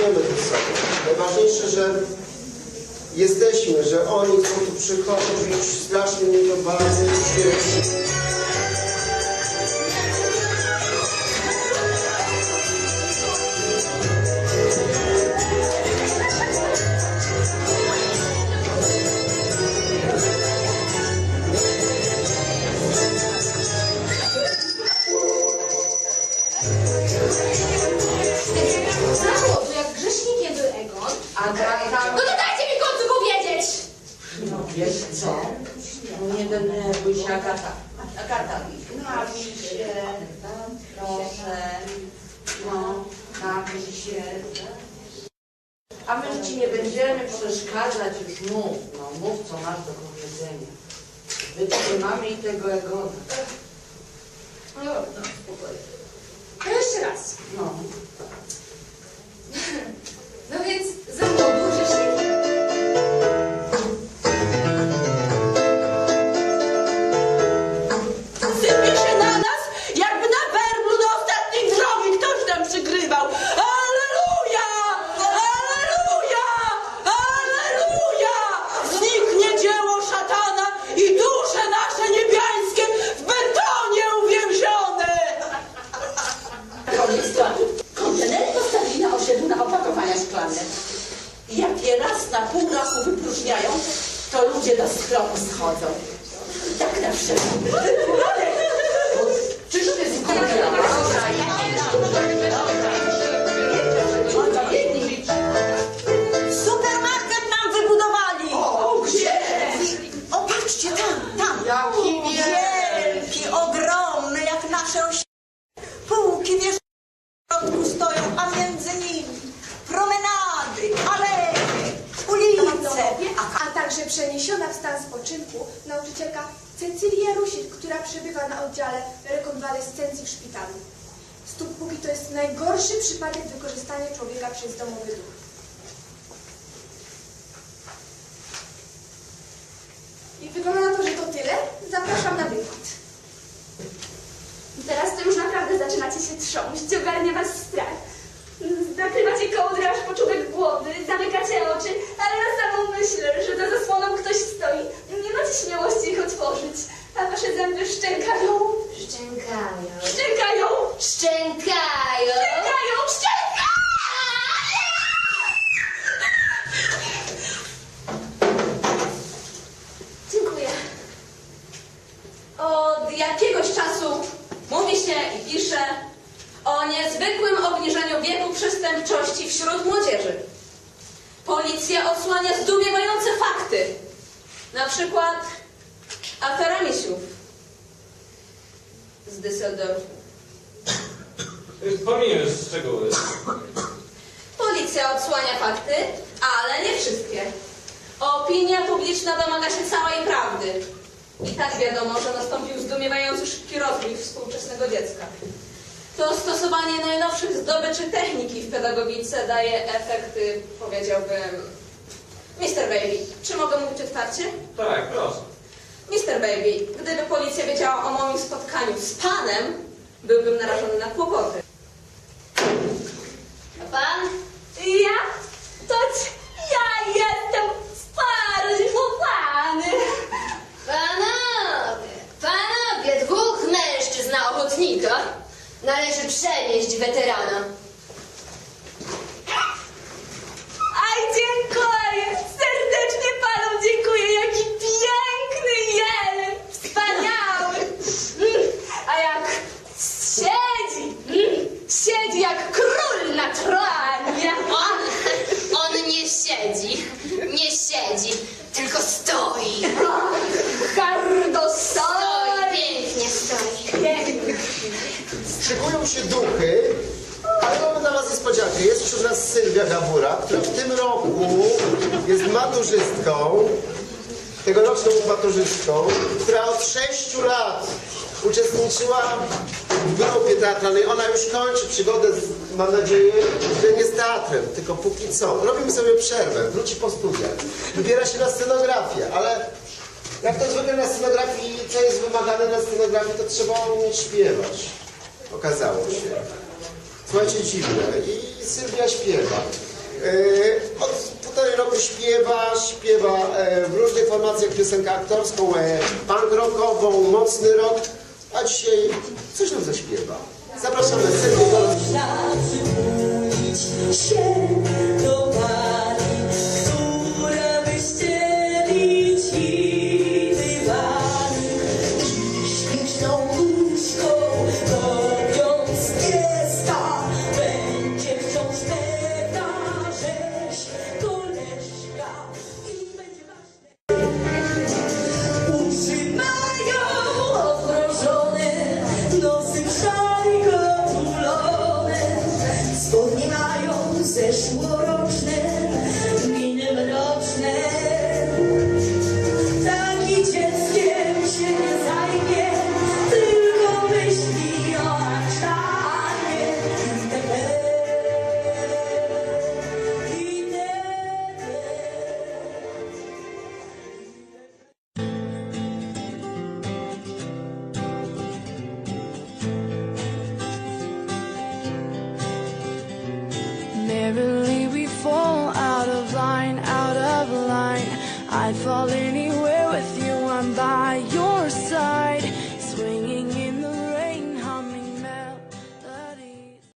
ze sobą. Najważniejsze, że jesteśmy, że oni chcą tu przychodzić, strasznie mnie to bardzo Brawo, to jak grzesznikiem był Egon. Agata, No to dajcie mi w końcu powiedzieć! no wiesz co? No Nie denerwuj się, Agata. Agata, napij się, proszę. No, napij się. A my ci nie będziemy przeszkadzać, już mów, no mów co masz do powiedzenia. Wytrzymamy i tego Egona. No no spokojnie. No. No I Jak je raz na pół roku wypróżniają, to ludzie do sklepu schodzą. Tak na wszelki także przeniesiona w stan spoczynku nauczycielka Cecylia Rusik, która przebywa na oddziale rekonwalescencji w szpitalu. Stóp póki to jest najgorszy przypadek wykorzystania człowieka przez domowy duch. O niezwykłym obniżeniu wieku przestępczości wśród młodzieży. Policja odsłania zdumiewające fakty. Na przykład afera misiów z Düsseldorfu. Pomijmy szczegóły. Policja odsłania fakty, ale nie wszystkie. Opinia publiczna domaga się całej prawdy. I tak wiadomo, że nastąpił zdumiewający szybki rozwój współczesnego dziecka. To stosowanie najnowszych zdobyczy techniki w pedagogice daje efekty, powiedziałbym... Mr. Baby, czy mogę mówić otwarcie? Tak, proszę. Mr. Baby, gdyby policja wiedziała o moim spotkaniu z panem, byłbym narażony na kłopoty. Szykują się duchy, ale mamy dla Was niespodziankę. Jest wśród nas Sylwia Gabura, która w tym roku jest maturzystką, tegoroczną maturzystką, która od sześciu lat uczestniczyła w grupie teatralnej. Ona już kończy przygodę, z, mam nadzieję, że nie z teatrem, tylko póki co. Robimy sobie przerwę, wróci po studiach. Wybiera się na scenografię, ale jak to zwykle na scenografii, co jest wymagane na scenografii, to trzeba umieć śpiewać. Okazało się. Słuchajcie, dziwne. I Sylwia śpiewa. Od półtorej roku śpiewa, śpiewa e, w różnych formacjach piosenkę aktorską, e, punk rockową, mocny rock, a dzisiaj coś nam zaśpiewa. Zapraszamy Sylwię I'd fall anywhere